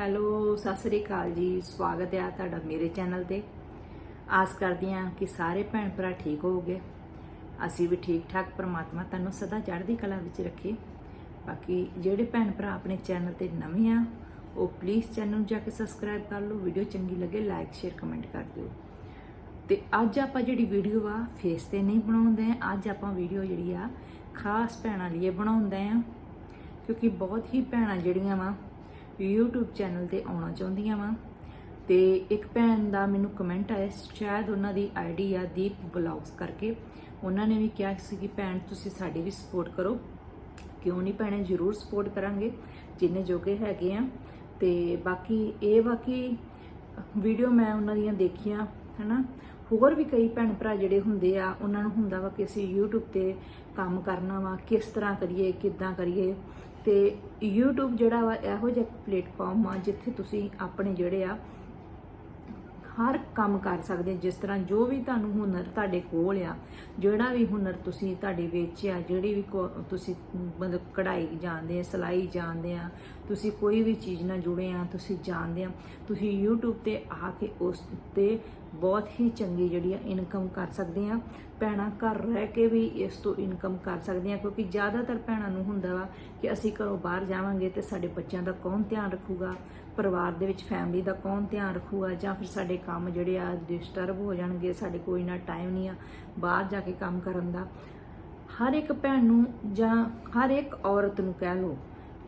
Hello, Sat Sri ਅਕਾਲ ਜੀ। ਸਵਾਗਤ ਹੈ ਤੁਹਾਡਾ ਮੇਰੇ ਚੈਨਲ ਤੇ। ਆਸ ਕਰਦੀ ਹਾਂ ਕਿ ਸਾਰੇ ਭੈਣ ਭਰਾ ਠੀਕ ਹੋਵੋਗੇ। ਅਸੀਂ ਵੀ ਠੀਕ ਠਾਕ ਪ੍ਰਮਾਤਮਾ ਤੁਹਾਨੂੰ ਸਦਾ ਚੜ੍ਹਦੀ ਕਲਾ ਵਿੱਚ ਰੱਖੇ। ਬਾਕੀ ਜਿਹੜੇ ਭੈਣ ਭਰਾ ਆਪਣੇ ਚੈਨਲ ਤੇ ਨਵੇਂ ਆ, ਉਹ ਪਲੀਜ਼ ਚੈਨਲ ਨੂੰ ਜਾ ਕੇ ਸਬਸਕ੍ਰਾਈਬ ਕਰ ਲਓ। ਵੀਡੀਓ ਚੰਗੀ ਲੱਗੇ, ਲਾਈਕ, ਸ਼ੇਅਰ, ਕਮੈਂਟ ਕਰ ਦਿਓ। ਤੇ ਅੱਜ ਆਪਾਂ ਜਿਹੜੀ ਵੀਡੀਓ ਆ ਫੇਸ ਤੇ ਨਹੀਂ ਬਣਾਉਂਦੇ ਅੱਜ ਆਪਾਂ ਵੀਡੀਓ ਜਿਹੜੀ ਆ, ਖਾਸ ਭੈਣਾਂ ਲਈ ਬਣਾਉਂਦੇ ਆ। ਕਿਉਂਕਿ ਬਹੁਤ ਹੀ ਭੈਣਾਂ ਜਿਹੜੀਆਂ ਵਾ YouTube ਚੈਨਲ ਤੇ ਆਉਣਾ ਚਾਹੁੰਦੀਆਂ ਵਾ। ਤੇ ਇੱਕ ਭੈਣ ਦਾ ਮੈਨੂੰ ਕਮੈਂਟ ਆਇਆ ਸ਼ਾਇਦ ਉਹਨਾਂ ਦੀ ਆਈਡੀ ਆ ਦੀਪ ਵਲੌਗਸ ਕਰਕੇ। ਉਹਨਾਂ ਨੇ ਵੀ ਕਿਹਾ ਸੀ ਕਿ ਭੈਣ, ਤੁਸੀਂ ਸਾਡੀ ਵੀ ਸਪੋਰਟ ਕਰੋ। ਕਿਉਂ ਨਹੀਂ ਭੈਣੇ, ਜ਼ਰੂਰ ਸਪੋਰਟ ਕਰਾਂਗੇ, ਜਿੰਨੇ ਜੋਗੇ ਹੈਗੇ ਆ। ਤੇ ਬਾਕੀ ਇਹ ਬਾਕੀ ਵੀਡੀਓ ਮੈਂ ਉਹਨਾਂ ਦੀਆਂ ਦੇਖੀਆਂ, ਹਨਾ। ਹੋਰ ਵੀ ਕਈ ਭੈਣ ਭਰਾ ਜਿਹੜੇ ਹੁੰਦੇ ਆ, ਉਹਨਾਂ ਨੂੰ ਹੁੰਦਾ ਵਾ ਕਿ ਅਸੀਂ YouTube ਤੇ ਕੰਮ ਕਰਨਾ ਵਾ, ਕਿਸ ਤਰ੍ਹਾਂ ਕਰੀਏ, ਕਿੱਦਾਂ ਕਰੀਏ। ਤੇ YouTube ਜਿਹੜਾ ਵਾ, ਇਹੋ ਜਿਹਾ ਪਲੇਟਫਾਰਮ ਆ ਜਿੱਥੇ ਤੁਸੀਂ ਆਪਣੇ ਜਿਹੜੇ ਆ, ਹਰ ਕੰਮ ਕਰ ਸਕਦੇ ਜਿਸ ਤਰ੍ਹਾਂ ਜੋ ਵੀ ਤੁਹਾਨੂੰ ਹੁਨਰ ਤੁਹਾਡੇ ਕੋਲ ਆ, ਜਿਹੜਾ ਵੀ ਹੁਨਰ ਤੁਸੀਂ ਤੁਹਾਡੇ ਵਿੱਚ ਆ, ਜਿਹੜੀ ਵੀ ਕੋ- ਤੁਸੀਂ ਮਤਲਬ ਕਢਾਈ ਜਾਣਦੇ ਆ, ਸਿਲਾਈ ਜਾਣਦੇ ਆ ਤੁਸੀਂ ਕੋਈ ਵੀ ਚੀਜ਼ ਨਾਲ ਜੁੜੇ ਆ, ਤੁਸੀਂ ਜਾਣਦੇ ਆ, ਤੁਸੀਂ YouTube ਤੇ ਆ ਕੇ ਉਸ ਤੇ ਬਹੁਤ ਹੀ ਚੰਗੀ ਜਿਹੜੀ ਆ ਇਨਕਮ ਕਰ ਸਕਦੇ ਆ। ਭੈਣਾਂ ਘਰ ਰਹਿ ਕੇ ਵੀ ਇਸ ਤੋਂ ਇਨਕਮ ਕਰ ਸਕਦੇ ਆ, ਕਿਉਂਕਿ ਜ਼ਿਆਦਾਤਰ ਭੈਣਾਂ ਨੂੰ ਹੁੰਦਾ ਵਾ ਕਿ ਅਸੀਂ ਘਰੋਂ ਬਾਹਰ ਜਾਵਾਂਗੇ ਤੇ ਸਾਡੇ ਬੱਚਿਆਂ ਦਾ ਕੌਣ ਧਿਆਨ ਰੱਖੂਗਾ, ਪਰਿਵਾਰ ਦੇ ਵਿੱਚ ਫੈਮਿਲੀ ਦਾ ਕੌਣ ਧਿਆਨ ਰੱਖੂਗਾ, ਜਾਂ ਫਿਰ ਸਾਡੇ ਕੰਮ ਜਿਹੜੇ ਆ ਡਿਸਟਰਬ ਹੋ ਜਾਣਗੇ, ਸਾਡੇ ਕੋਈ ਨਾ ਟਾਈਮ ਨਹੀਂ ਆ ਬਾਹਰ ਜਾ ਕੇ ਕੰਮ ਕਰਨ ਦਾ। ਹਰ ਇੱਕ ਭੈਣ ਨੂੰ ਜਾਂ ਹਰ ਇੱਕ ਔਰਤ ਨੂੰ ਕਹਿ ਲਓ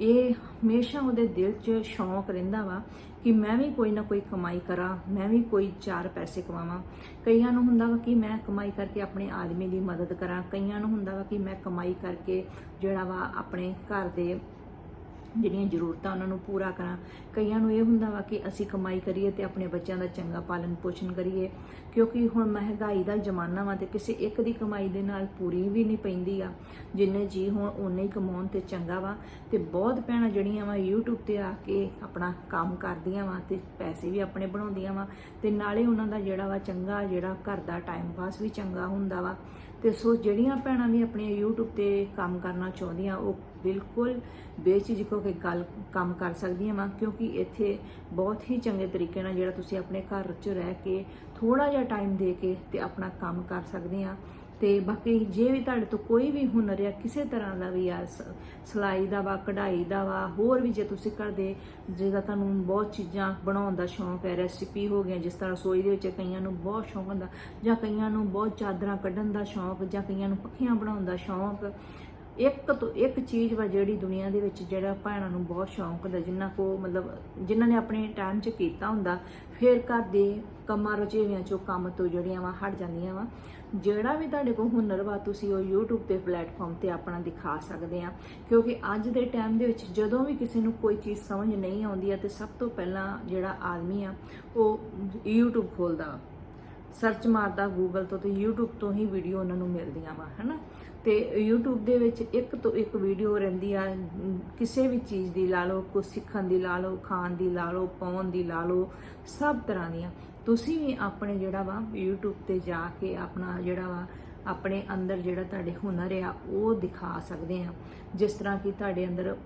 ਇਹ ਹਮੇਸ਼ਾ ਉਹਦੇ ਦਿਲ 'ਚ ਸ਼ੌਂਕ ਰਹਿੰਦਾ ਵਾ ਕਿ ਮੈਂ ਵੀ ਕੋਈ ਨਾ ਕੋਈ ਕਮਾਈ ਕਰਾਂ, ਮੈਂ ਵੀ ਕੋਈ ਚਾਰ ਪੈਸੇ ਕਮਾਵਾਂ। ਕਈਆਂ ਨੂੰ ਹੁੰਦਾ ਵਾ ਕਿ ਮੈਂ ਕਮਾਈ ਕਰਕੇ ਆਪਣੇ ਆਦਮੀ ਦੀ ਮਦਦ ਕਰਾਂ। ਕਈਆਂ ਨੂੰ ਹੁੰਦਾ ਵਾ ਕਿ ਮੈਂ ਕਮਾਈ ਕਰਕੇ ਜਿਹੜਾ ਵਾ ਆਪਣੇ ਘਰ ਦੇ ਜਿਹੜੀਆਂ ਜ਼ਰੂਰਤਾਂ ਉਹਨਾਂ ਨੂੰ ਪੂਰਾ ਕਰਾਂ। ਕਈਆਂ ਨੂੰ ਇਹ ਹੁੰਦਾ ਵਾ ਕਿ ਅਸੀਂ ਕਮਾਈ ਕਰੀਏ ਤੇ ਆਪਣੇ ਬੱਚਿਆਂ ਦਾ ਚੰਗਾ ਪਾਲਣ ਪੋਸ਼ਣ ਕਰੀਏ, ਕਿਉਂਕਿ ਹੁਣ ਮਹਿੰਗਾਈ ਦਾ ਜ਼ਮਾਨਾ ਵਾ ਤੇ ਕਿਸੇ ਇੱਕ ਦੀ ਕਮਾਈ ਦੇ ਨਾਲ ਪੂਰੀ ਵੀ ਨਹੀਂ ਪੈਂਦੀ ਆ। ਜਿੰਨੇ ਜੀ ਹੁਣ ਉਨੇ ਹੀ ਕਮਾਉਣ ਤੇ ਚੰਗਾ ਵਾ ਤੇ ਬਹੁਤ ਭੈਣਾਂ ਜਿਹੜੀਆਂ ਵਾ YouTube ਤੇ ਆ ਕੇ ਆਪਣਾ ਕੰਮ ਕਰਦੀਆਂ ਵਾ ਤੇ ਪੈਸੇ ਵੀ ਆਪਣੇ ਬਣਾਉਂਦੀਆਂ ਵਾ ਤੇ ਨਾਲੇ ਉਹਨਾਂ ਦਾ ਜਿਹੜਾ ਵਾ ਚੰਗਾ ਜਿਹੜਾ ਘਰ ਦਾ ਟਾਈਮ ਪਾਸ ਵੀ ਚੰਗਾ ਹੁੰਦਾ ਵਾ। ਤੇ ਸੋ ਜਿਹੜੀਆਂ ਭੈਣਾਂ ਵੀ ਆਪਣੀਆਂ YouTube ਤੇ ਕੰਮ ਕਰਨਾ ਚਾਹੁੰਦੀਆਂ, ਉਹ ਬਿਲਕੁਲ ਬੇਝਿਜਕ ਹੋ ਕੇ ਗੱਲ, ਕੰਮ ਕਰ ਸਕਦੀਆਂ ਵਾ, ਕਿਉਂਕਿ ਇੱਥੇ ਬਹੁਤ ਹੀ ਚੰਗੇ ਤਰੀਕੇ ਨਾਲ ਜਿਹੜਾ ਤੁਸੀਂ ਆਪਣੇ ਘਰ 'ਚ ਰਹਿ ਕੇ ਥੋੜਾ ਜਿਹਾ ਟਾਈਮ ਦੇ ਕੇ ਤੇ ਆਪਣਾ ਕੰਮ ਕਰ ਸਕਦੇ ਆ ਤੇ ਬਾਕੀ ਜੇ ਵੀ ਤੁਹਾਡੇ ਤੋਂ ਕੋਈ ਵੀ ਹੁਨਰ ਆ ਕਿਸੇ ਤਰ੍ਹਾਂ ਦਾ ਵੀ ਆ, ਸ- ਸਿਲਾਈ ਦਾ ਵਾ, ਕਢਾਈ ਦਾ ਵਾ, ਹੋਰ ਵੀ ਜੇ ਤੁਸੀਂ ਕਰਦੇ ਜਿਹਦਾ ਤੁਹਾਨੂੰ ਬਹੁਤ ਚੀਜ਼ਾਂ ਬਣਾਉਣ ਦਾ ਸ਼ੌਂਕ ਹੈ ਰੈਸਿਪੀ ਹੋ ਗਿਆ ਜਿਸ ਤਰ੍ਹਾਂ ਰਸੋਈ ਦੇ ਵਿੱਚ ਕਈਆਂ ਨੂੰ ਬਹੁਤ ਸ਼ੌਂਕ ਹੁੰਦਾ, ਜਾਂ ਕਈਆਂ ਨੂੰ ਬਹੁਤ ਚਾਦਰਾਂ ਕੱਢਣ ਦਾ ਸ਼ੌਂਕ, ਜਾਂ ਕਈਆਂ ਨੂੰ ਪੱਖੀਆਂ ਬਣਾਉਣ ਦਾ ਸ਼ੌਂਕ, ਇੱਕ ਤੋਂ ਇੱਕ ਚੀਜ਼ ਵਾ ਜਿਹੜੀ ਦੁਨੀਆ ਦੇ ਵਿੱਚ ਜਿਹੜਾ ਭੈਣਾਂ ਨੂੰ ਬਹੁਤ ਸ਼ੌਂਕ ਹੁੰਦਾ ਜਿਨ੍ਹਾਂ ਕੋ ਮਤਲਬ ਜਿਨ੍ਹਾਂ ਨੇ ਆਪਣੇ ਟਾਈਮ 'ਚ ਕੀਤਾ ਹੁੰਦਾ, ਫਿਰ ਘਰ ਦੇ ਕੰਮਾਂ ਰੁਝੇਵਿਆਂ 'ਚੋਂ ਕੰਮ ਤੋਂ ਜਿਹੜੀਆਂ ਵਾ ਹਟ ਜਾਂਦੀਆਂ ਵਾ। ਜਿਹੜਾ ਵੀ ਤੁਹਾਡੇ ਕੋਲ ਹੁਨਰ ਵਾ, ਤੁਸੀਂ ਉਹ YouTube ਤੇ ਪਲੇਟਫਾਰਮ ਤੇ ਆਪਣਾ ਦਿਖਾ ਸਕਦੇ ਆ। ਕਿਉਂਕਿ ਅੱਜ ਦੇ ਟਾਈਮ ਦੇ ਵਿੱਚ ਜਦੋਂ ਵੀ ਕਿਸੇ ਨੂੰ ਕੋਈ ਚੀਜ਼ ਸਮਝ ਨਹੀਂ ਆਉਂਦੀ ਆ, ਤੇ ਸਭ ਤੋਂ ਪਹਿਲਾਂ ਜਿਹੜਾ ਆਦਮੀ ਆ, ਉਹ YouTube ਖੋਲਦਾ ਵਾ। ਸਰਚ ਮਾਰਦਾ ਗੂਗਲ ਤੋਂ ਤੇ YouTube ਤੋਂ ਹੀ ਵੀਡੀਓ ਉਹਨਾਂ ਨੂੰ ਮਿਲਦੀਆਂ ਵਾ, ਹਨਾ? ਤੇ YouTube ਦੇ ਵਿੱਚ ਇੱਕ ਤੋਂ ਇੱਕ ਵੀਡੀਓ ਰਹਿੰਦੀ ਆ ਕਿਸੇ ਵੀ ਚੀਜ਼ ਦੀ ਲਾ ਲਓ ਕੁਝ ਸਿੱਖਣ ਦੀ ਲਾ ਲਓ, ਖਾਣ ਦੀ ਲਾ ਲਓ, ਪਾਉਣ ਦੀ ਲਾ ਲਓ, ਸਭ ਤਰ੍ਹਾਂ ਦੀਆਂ। ਤੁਸੀਂ ਵੀ ਆਪਣੇ ਜਿਹੜਾ ਵਾ YouTube ਤੇ ਜਾ ਕੇ ਆਪਣਾ ਜਿਹੜਾ ਵਾ ਆਪਣੇ ਅੰਦਰ ਜਿਹੜਾ ਤੁਹਾਡੇ ਹੁਨਰ ਆ, ਉਹ ਦਿਖਾ ਸਕਦੇ ਆ। ਜਿਸ ਤਰ੍ਹਾਂ ਕਿ ਤੁਹਾਡੇ ਅੰਦਰ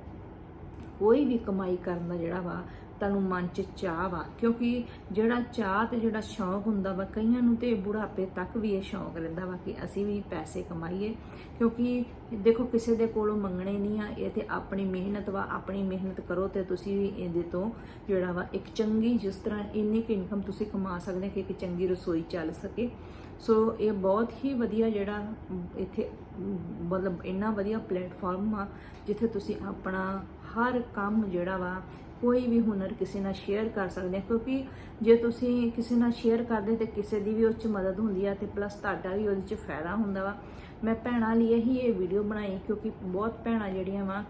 ਕੋਈ ਵੀ ਕਮਾਈ ਕਰਨ ਦਾ ਜਿਹੜਾ ਵਾ ਤੁਹਾਨੂੰ ਮਨ 'ਚ ਚਾਹ ਵਾ, ਕਿਉਂਕਿ ਜਿਹੜਾ ਚਾਹ ਤੇ ਜਿਹੜਾ ਸ਼ੌਂਕ ਹੁੰਦਾ ਵਾ, ਕਈਆਂ ਨੂੰ ਤੇ ਬੁਢਾਪੇ ਤੱਕ ਵੀ ਇਹ ਸ਼ੌਂਕ ਰਹਿੰਦਾ ਵਾ ਕਿ ਅਸੀਂ ਵੀ ਪੈਸੇ ਕਮਾਈਏ, ਕਿਉਂਕਿ ਦੇਖੋ ਕਿਸੇ ਦੇ ਕੋਲੋਂ ਮੰਗਣੇ ਨਹੀਂ ਆ, ਇਹ ਤੇ ਆਪਣੀ ਮਿਹਨਤ ਵਾ, ਆਪਣੀ ਮਿਹਨਤ ਕਰੋ ਤੇ ਤੁਸੀਂ ਵੀ ਇਹਦੇ ਤੋਂ ਜਿਹੜਾ ਵਾ, ਇੱਕ ਚੰਗੀ ਜਿਸ ਤਰ੍ਹਾਂ ਇੰਨੀ ਕਿ ਇਨਕਮ ਤੁਸੀਂ ਕਮਾ ਸਕਦੇ ਕਿ ਇੱਕ ਚੰਗੀ ਰਸੋਈ ਚੱਲ ਸਕੇ। ਸੋ ਇਹ ਬਹੁਤ ਹੀ ਵਧੀਆ ਜਿਹੜਾ ਇੱਥੇ, ਮਤਲਬ ਇੰਨਾ ਵਧੀਆ ਪਲੇਟਫਾਰਮ ਆ, ਜਿੱਥੇ ਤੁਸੀਂ ਆਪਣਾ ਹਰ ਕੰਮ ਜਿਹੜਾ ਵਾ ਕੋਈ ਵੀ ਹੁਨਰ ਕਿਸੇ ਨਾਲ ਸ਼ੇਅਰ ਕਰ ਸਕਦੇ ਆ, ਕਿਉਂਕਿ ਜੇ ਤੁਸੀਂ ਕਿਸੇ ਨਾਲ ਸ਼ੇਅਰ ਕਰਦੇ ਤੇ ਕਿਸੇ ਦੀ ਵੀ ਉਸ 'ਚ ਮਦਦ ਹੁੰਦੀ ਆ ਤੇ ਪਲੱਸ ਤੁਹਾਡਾ ਵੀ ਉਹਦੇ 'ਚ ਫਾਇਦਾ ਹੁੰਦਾ ਵਾ। ਮੈਂ ਭੈਣਾਂ ਲਈ ਹੀ ਇਹ ਵੀਡੀਓ ਬਣਾਈ ਕਿਉਂਕਿ ਬਹੁਤ ਭੈਣਾਂ ਜਿਹੜੀਆਂ ਵਾ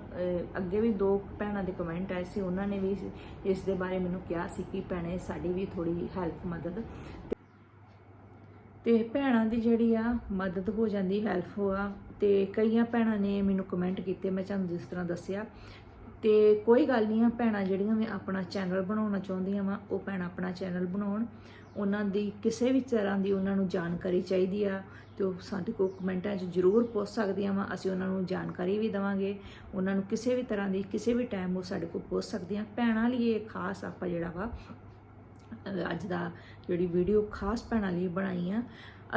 ਅੱਗੇ ਵੀ ਦੋ ਭੈਣਾਂ ਦੇ ਕਮੈਂਟ ਆਏ ਸੀ, ਉਹਨਾਂ ਨੇ ਵੀ ਇਸ ਦੇ ਬਾਰੇ ਮੈਨੂੰ ਕਿਹਾ ਸੀ ਕਿ ਭੈਣੇ ਸਾਡੀ ਵੀ ਥੋੜੀ ਹੈਲਪ ਮਦਦ। ਤੇ ਭੈਣਾਂ ਦੀ ਜਿਹੜੀ ਆ ਮਦਦ ਹੋ ਜਾਂਦੀ ਹੈਲਪ ਹੋਆ ਤੇ ਕਈਆਂ ਭੈਣਾਂ ਨੇ ਮੈਨੂੰ ਕਮੈਂਟ ਕੀਤੇ, ਮੈਂ ਤੁਹਾਨੂੰ ਜਿਸ ਤਰ੍ਹਾਂ ਦੱਸਿਆ। ਤੇ ਕੋਈ ਗੱਲ ਨਹੀਂ ਆ, ਭੈਣਾਂ ਜਿਹੜੀਆਂ ਮੈਂ ਆਪਣਾ ਚੈਨਲ ਬਣਾਉਣਾ ਚਾਹੁੰਦੀਆਂ ਵਾਂ, ਉਹ ਭੈਣ ਆਪਣਾ ਚੈਨਲ ਬਣਾਉਣ। ਉਹਨਾਂ ਦੀ ਕਿਸੇ ਵੀ ਤਰ੍ਹਾਂ ਦੀ ਉਹਨਾਂ ਨੂੰ ਜਾਣਕਾਰੀ ਚਾਹੀਦੀ ਆ ਤੇ ਉਹ ਸਾਡੇ ਕੋਲ ਕਮੈਂਟਾਂ 'ਚ ਜ਼ਰੂਰ ਪੁੱਛ ਸਕਦੀਆਂ ਵਾ, ਅਸੀਂ ਉਹਨਾਂ ਨੂੰ ਜਾਣਕਾਰੀ ਵੀ ਦਵਾਂਗੇ। ਉਹਨਾਂ ਨੂੰ ਕਿਸੇ ਵੀ ਤਰ੍ਹਾਂ ਦੀ ਕਿਸੇ ਵੀ ਟਾਈਮ ਉਹ ਸਾਡੇ ਕੋਲ ਪੁੱਛ ਸਕਦੀਆਂ। ਭੈਣਾਂ ਲਈ ਇਹ ਖਾਸ ਆਪਾਂ ਜਿਹੜਾ ਵਾ ਅੱਜ ਦਾ ਜਿਹੜੀ ਵੀਡੀਓ ਖਾਸ ਭੈਣਾਂ ਲਈ ਬਣਾਈ ਆ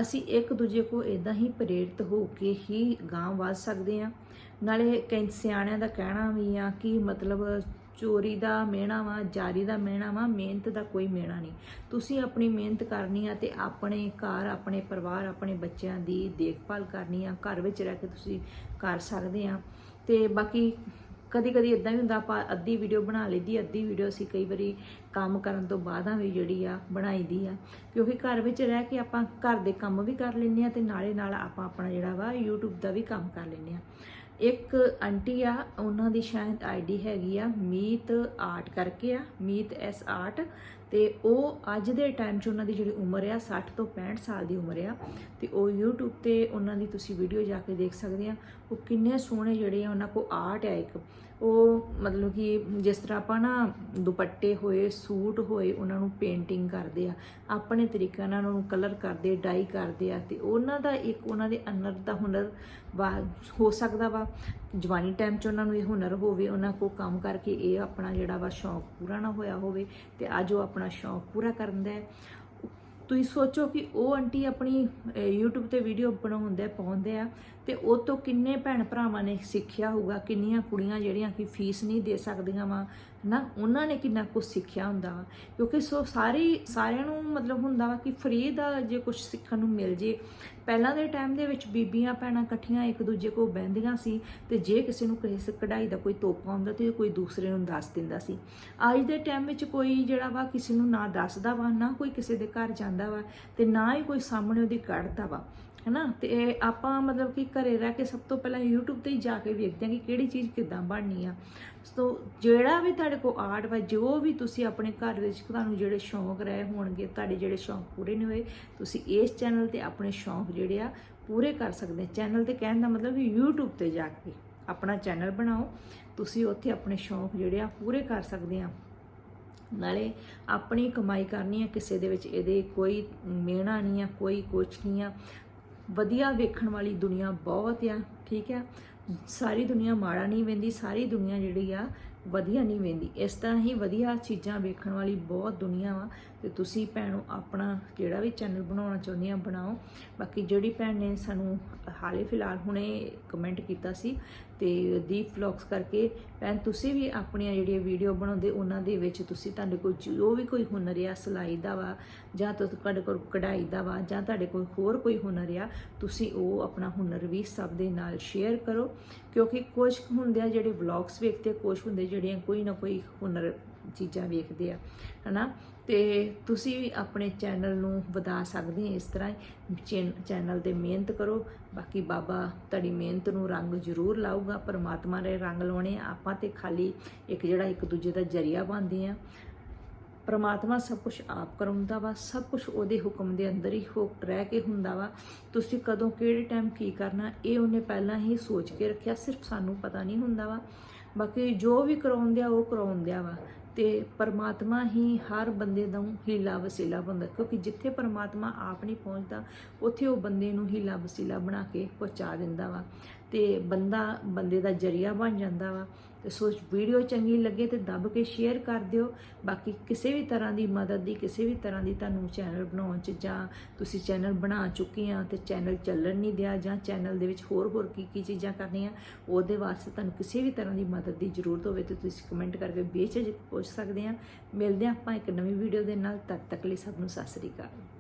ਅਸੀਂ ਇੱਕ ਦੂਜੇ ਕੋ ਇਦਾਂ ਹੀ ਪ੍ਰੇਰਿਤ ਹੋ ਕੇ ਹੀ ਗਾਂ ਵੱਧ ਸਕਦੇ ਆ ਨਾਲੇ ਕਈ ਸਿਆਣਿਆਂ ਦਾ ਕਹਿਣਾ ਵੀ ਆ ਕਿ ਮਤਲਬ ਚੋਰੀ ਦਾ ਮਿਹਣਾ ਵਾ, ਜਾਰੀ ਦਾ ਮਿਹਣਾ ਵਾ, ਮਿਹਨਤ ਦਾ ਕੋਈ ਮਿਹਣਾ ਨਹੀਂ। ਤੁਸੀਂ ਆਪਣੀ ਮਿਹਨਤ ਕਰਨੀ ਆ ਤੇ ਆਪਣੇ ਘਰ, ਆਪਣੇ ਪਰਿਵਾਰ, ਆਪਣੇ ਬੱਚਿਆਂ ਦੀ ਦੇਖਭਾਲ ਕਰਨੀ ਆ, ਘਰ ਵਿੱਚ ਰਹਿ ਕੇ ਤੁਸੀਂ ਕਰ ਸਕਦੇ ਆ। ਤੇ ਬਾਕੀ ਕਦੀ ਕਦੀ ਇਦਾਂ ਵੀ ਹੁੰਦਾ, ਆਪਾਂ ਅੱਧੀ ਵੀਡੀਓ ਬਣਾ ਲਈਦੀ, ਅੱਧੀ ਵੀਡੀਓ ਅਸੀਂ ਕਈ ਵਾਰੀ ਕੰਮ ਕਰਨ ਤੋਂ ਬਾਅਦਾਂ ਵੀ ਜਿਹੜੀ ਆ ਬਣਾਈਦੀ ਆ। ਕਿਉਂਕਿ ਘਰ ਵਿੱਚ ਰਹਿ ਕੇ ਆਪਾਂ ਘਰ ਦੇ ਕੰਮ ਵੀ ਕਰ ਲੈਂਦੇ ਆ ਤੇ ਨਾਲੇ ਨਾਲ ਆਪਾਂ ਆਪਣਾ ਜਿਹੜਾ ਵਾ YouTube ਦਾ ਵੀ ਕੰਮ ਕਰ ਲੈਂਦੇ ਆ ਇੱਕ ਆਂਟੀ ਆ, ਉਹਨਾਂ ਦੀ ਸ਼ਾਇਦ ਆਈਡੀ ਹੈਗੀ ਆ ਮੀਤ ਆਰਟ ਕਰਕੇ ਆ, ਮੀਤ ਐਸ ਆਰਟ ਤੇ ਉਹ ਅੱਜ ਦੇ ਟਾਈਮ 'ਚ ਉਹਨਾਂ ਦੀ ਜਿਹੜੀ ਉਮਰ ਆ 60 ਤੋਂ 65 ਸਾਲ ਦੀ ਉਮਰ ਆ, ਤੇ ਉਹ YouTube ਤੇ ਉਹਨਾਂ ਦੀ ਤੁਸੀਂ ਵੀਡੀਓ ਜਾ ਕੇ ਦੇਖ ਸਕਦੇ ਆ, ਉਹ ਕਿੰਨੇ ਸੋਹਣੇ ਜਿਹੜੇ ਆ, ਉਹਨਾਂ ਕੋ ਆਰਟ ਆ ਇੱਕ। ਉਹ ਮਤਲਬ ਕਿ ਜਿਸ ਤਰ੍ਹਾਂ ਆਪਾਂ ਨਾ ਦੁਪੱਟੇ ਹੋਏ, ਸੂਟ ਹੋਏ, ਉਹਨਾਂ ਨੂੰ ਪੇਂਟਿੰਗ ਕਰਦੇ ਆ। ਆਪਣੇ ਤਰੀਕੇ ਨਾਲ ਉਹਨਾਂ ਨੂੰ ਕਲਰ ਕਰਦੇ ਡਾਈ ਕਰਦੇ ਆ ਤੇ ਉਹਨਾਂ ਦਾ ਇੱਕ ਉਹਨਾਂ ਦੇ ਅੰਦਰ ਦਾ ਹੁਨਰ ਵਾ, ਹੋ ਸਕਦਾ ਵਾ। ਜਵਾਨੀ ਟਾਈਮ 'ਚ ਉਹਨਾਂ ਨੂੰ ਇਹ ਹੁਨਰ ਹੋਵੇ, ਉਹਨਾਂ ਕੋ ਕੰਮ ਕਰਕੇ ਇਹ ਆਪਣਾ ਜਿਹੜਾ ਵਾ ਸ਼ੌਂਕ ਪੂਰਾ ਨਾ ਹੋਇਆ ਹੋਵੇ ਤੇ ਅੱਜ ਉਹ ਆਪਣਾ ਸ਼ੌਂਕ ਪੂਰਾ ਕਰਦਾ ਹੈ। ਤੁਸੀਂ ਸੋਚੋ ਕਿ ਉਹ ਆਂਟੀ ਆਪਣੀ ਅਹ, YouTube ਤੇ ਵੀਡੀਓ ਬਣਾਉਂਦੇ ਪਾਉਂਦੇ ਆ ਤੇ ਉਹ ਤੋਂ ਕਿੰਨੇ ਭੈਣ ਭਰਾਵਾਂ ਨੇ ਸਿੱਖਿਆ ਹੋਊਗਾ ਕਿੰਨੀਆਂ ਕੁੜੀਆਂ ਜਿਹੜੀਆਂ ਕਿ ਫੀਸ ਨਹੀਂ ਦੇ ਸਕਦੀਆਂ ਵਾ ਨਾ ਉਹਨਾਂ ਨੇ ਕਿੰਨਾ ਕੁਝ ਸਿੱਖਿਆ ਹੁੰਦਾ ਵਾ। ਕਿਉਂਕਿ ਸੋ ਸਾਰੇ, ਸਾਰਿਆਂ ਨੂੰ ਮਤਲਬ ਹੁੰਦਾ ਵਾ ਕਿ ਫ੍ਰੀ ਦਾ ਜੇ ਕੁਝ ਸਿੱਖਣ ਨੂੰ ਮਿਲ ਜੇ। ਪਹਿਲਾਂ ਦੇ ਟਾਈਮ ਦੇ ਵਿੱਚ ਬੀਬੀਆਂ ਭੈਣਾਂ ਇਕੱਠੀਆਂ ਇੱਕ ਦੂਜੇ ਕੋਲ ਬਹਿੰਦੀਆਂ ਸੀ ਤੇ ਜੇ ਕਿਸੇ ਨੂੰ ਕਿਸੇ ਕਢਾਈ ਦਾ ਕੋਈ ਤੋਪਾ ਹੁੰਦਾ ਤੇ ਕੋਈ ਦੂਸਰੇ ਨੂੰ ਦੱਸ ਦਿੰਦਾ ਸੀ। ਅੱਜ ਦੇ ਟਾਈਮ ਵਿੱਚ ਕੋਈ ਜਿਹੜਾ ਵਾ ਕਿਸੇ ਨੂੰ ਨਾ ਦੱਸਦਾ ਵਾ, ਨਾ ਕੋਈ ਕਿਸੇ ਦੇ ਘਰ ਜਾਂਦਾ ਵਾ ਤੇ ਨਾ ਹੀ ਕੋਈ ਸਾਹਮਣੇ ਉਹਦੀ ਕੱਢਦਾ ਵਾ। ਹੈਨਾ? ਤੇ ਇਹ ਆਪਾਂ ਮਤਲਬ ਕਿ ਘਰੇ ਰਹਿ ਕੇ ਸਭ ਤੋਂ ਪਹਿਲਾਂ YouTube ਤੇ ਹੀ ਜਾ ਕੇ ਵੇਖਦੇ ਹਾਂ ਕਿ ਕਿਹੜੀ ਚੀਜ਼ ਕਿੱਦਾਂ ਬਣਨੀ ਆ। ਸੋ ਜਿਹੜਾ ਵੀ ਤੁਹਾਡੇ ਕੋਲ ਆਰਟ ਵਾ, ਜੋ ਵੀ ਤੁਸੀਂ ਆਪਣੇ ਘਰ ਵਿੱਚ ਤੁਹਾਨੂੰ ਜਿਹੜੇ ਸ਼ੌਂਕ ਰਹੇ ਹੋਣਗੇ, ਤੁਹਾਡੇ ਜਿਹੜੇ ਸ਼ੌਂਕ ਪੂਰੇ ਨਹੀਂ ਹੋਏ, ਤੁਸੀਂ ਇਸ ਚੈਨਲ ਤੇ ਆਪਣੇ ਸ਼ੌਂਕ ਜਿਹੜੇ ਆ ਪੂਰੇ ਕਰ ਸਕਦੇ ਚੈਨਲ ਤੇ ਕਹਿਣ ਦਾ ਮਤਲਬ ਕਿ YouTube ਤੇ ਜਾ ਕੇ ਆਪਣਾ ਚੈਨਲ ਬਣਾਓ। ਤੁਸੀਂ ਉੱਥੇ ਆਪਣੇ ਸ਼ੌਂਕ ਜਿਹੜੇ ਆ ਪੂਰੇ ਕਰ ਸਕਦੇ ਆ ਨਾਲੇ ਆਪਣੀ ਕਮਾਈ ਕਰਨੀ ਆ, ਕਿਸੇ ਦੇ ਵਿੱਚ ਇਹਦੇ ਕੋਈ ਮਿਹਣਾ ਨਹੀਂ ਆ, ਕੋਈ ਕੁਛ ਨਹੀਂ ਆ। ਵਧੀਆ ਵੇਖਣ ਵਾਲੀ ਦੁਨੀਆ ਬਹੁਤ ਆ, ਠੀਕ ਆ। ਸਾਰੀ ਦੁਨੀਆ ਮਾੜਾ ਨਹੀਂ ਵੇਂਦੀ, ਸਾਰੀ ਦੁਨੀਆ ਜਿਹੜੀ ਆ ਵਧੀਆ ਨਹੀਂ ਵੇਂਦੀ। ਇਸ ਤਰ੍ਹਾਂ ਹੀ ਵਧੀਆ ਚੀਜ਼ਾਂ ਵੇਖਣ ਵਾਲੀ ਬਹੁਤ ਦੁਨੀਆ ਵਾ ਤੇ ਤੁਸੀਂ ਭੈਣੋ ਆਪਣਾ ਜਿਹੜਾ ਵੀ ਚੈਨਲ ਬਣਾਉਣਾ ਚਾਹੁੰਦੇ ਚਾਹੁੰਦੀਆਂ ਬਣਾਓ। ਬਾਕੀ ਜਿਹੜੀ ਭੈਣ ਨੇ ਸਾਨੂੰ ਹਾਲੇ ਫਿਲਹਾਲ ਹੁਣੇ ਕਮੈਂਟ ਕੀਤਾ ਸੀ ਤੇ ਦੀਪ ਵਲੌਗਸ ਕਰਕੇ, ਭੈਣ ਤੁਸੀਂ ਵੀ ਆਪਣੀਆਂ ਜਿਹੜੀਆਂ ਵੀਡੀਓ ਬਣਾਉਂਦੇ, ਉਹਨਾਂ ਦੇ ਵਿੱਚ ਤੁਸੀਂ ਤੁਹਾਡੇ ਕੋਲ ਜੋ ਵੀ ਕੋਈ ਹੁਨਰ ਆ, ਸਿਲਾਈ ਦਾ ਵਾ, ਜਾਂ ਤੁਹਾਡੇ ਕੋਲ ਕਢਾਈ ਦਾ ਵਾ, ਜਾਂ ਤੁਹਾਡੇ ਕੋਲ ਹੋਰ ਕੋਈ ਹੁਨਰ ਆ, ਤੁਸੀਂ ਉਹ ਆਪਣਾ ਹੁਨਰ ਵੀ ਸਭ ਦੇ ਨਾਲ ਸ਼ੇਅਰ ਕਰੋ। ਕਿਉਂਕਿ ਕੁਝ ਹੁੰਦੇ ਆ ਜਿਹੜੇ ਵਲੌਗਸ ਵੇਖਦੇ ਕੁਝ ਹੁੰਦੇ ਜਿਹੜੀਆਂ ਕੋਈ ਨਾ ਕੋਈ ਹੁਨਰ ਚੀਜ਼ਾਂ ਵੇਖਦੇ ਆ, ਹਨਾ? ਤੇ ਤੁਸੀਂ ਵੀ ਆਪਣੇ ਚੈਨਲ ਨੂੰ ਵਧਾ ਸਕਦੇ ਆ ਇਸ ਤਰ੍ਹਾਂ ਹੀ। ਚੈਨਲ ਤੇ ਮਿਹਨਤ ਕਰੋ, ਬਾਕੀ ਬਾਬਾ ਤੁਹਾਡੀ ਮਿਹਨਤ ਨੂੰ ਰੰਗ ਜ਼ਰੂਰ ਲਾਊਗਾ, ਪਰਮਾਤਮਾ ਨੇ ਰੰਗ ਲਾਉਣੇ ਆ, ਆਪਾਂ ਤੇ ਖਾਲੀ ਇੱਕ ਜਿਹੜਾ ਇੱਕ ਦੂਜੇ ਦਾ ਜਰੀਆ ਬਣਦੇ ਆ। ਪਰਮਾਤਮਾ ਸਭ ਕੁਝ ਆਪ ਕਰਾਉਂਦਾ ਵਾ, ਸਭ ਕੁਝ ਉਹਦੇ ਹੁਕਮ ਦੇ ਅੰਦਰ ਹੀ ਹੋ, ਰਹਿ ਕੇ ਹੁੰਦਾ ਵਾ। ਤੁਸੀਂ ਕਦੋਂ, ਕਿਹੜੇ ਟਾਈਮ ਕੀ ਕਰਨਾ, ਇਹ ਉਹਨੇ ਪਹਿਲਾਂ ਹੀ ਸੋਚ ਕੇ ਰੱਖਿਆ, ਸਿਰਫ ਸਾਨੂੰ ਪਤਾ ਨਹੀਂ ਹੁੰਦਾ ਵਾ। ਬਾਕੀ ਜੋ ਵੀ ਕਰਾਉਂਦਿਆ ਉਹ ਕਰਾਉਂਦਿਆ ਵਾ। ਤੇ ਪਰਮਾਤਮਾ ਹੀ ਹਰ ਬੰਦੇ ਦਾ ਹੀਲਾ ਵਸੀਲਾ ਬੰਦਾ ਕਿਉਂਕਿ ਜਿੱਥੇ ਪਰਮਾਤਮਾ ਆਪ ਨਹੀਂ ਪਹੁੰਚਦਾ, ਉੱਥੇ ਉਹ ਬੰਦੇ ਨੂੰ ਹੀਲਾ ਵਸੀਲਾ ਬਣਾ ਕੇ ਪਹੁੰਚਾ ਦਿੰਦਾ ਵਾ। ਤੇ ਬੰਦਾ, ਬੰਦੇ ਦਾ ਜਰੀਆ ਬਣ ਜਾਂਦਾ ਵਾ। ਤੇ ਸੋ ਵੀਡੀਓ ਚੰਗੀ ਲੱਗੇ ਤੇ ਦੱਬ ਕੇ ਸ਼ੇਅਰ ਕਰ ਦਿਓ। ਬਾਕੀ ਕਿਸੇ ਵੀ ਤਰ੍ਹਾਂ ਦੀ ਮਦਦ ਦੀ, ਕਿਸੇ ਵੀ ਤਰ੍ਹਾਂ ਦੀ ਤੁਹਾਨੂੰ ਚੈਨਲ ਬਣਾਉਣ ਚ ਜਾਂ ਤੁਸੀਂ ਚੈਨਲ ਬਣਾ ਚੁੱਕੇ ਆ ਤੇ ਚੈਨਲ ਚੱਲਣ ਨਹੀਂ ਦਿਆ ਜਾਂ ਚੈਨਲ ਦੇ ਵਿੱਚ ਹੋਰ ਹੋਰ ਕੀ ਕੀ ਚੀਜ਼ਾਂ ਕਰਨੀਆਂ, ਉਹਦੇ ਵਾਸਤੇ ਤੁਹਾਨੂੰ ਕਿਸੇ ਵੀ ਤਰ੍ਹਾਂ ਦੀ ਮਦਦ ਦੀ ਜ਼ਰੂਰਤ ਹੋਵੇ ਤੇ ਤੁਸੀਂ ਕਮੈਂਟ ਕਰਕੇ ਬੇਝਿਜਕ ਪੁੱਛ ਸਕਦੇ ਆ। ਮਿਲਦੇ ਆ ਆਪਾਂ ਇੱਕ ਨਵੀਂ ਵੀਡੀਓ ਦੇ ਨਾਲ। ਤਦ ਤੱਕ ਲਈ ਸਭ ਨੂੰ ਸਤਿ ਸ੍ਰੀ ਅਕਾਲ।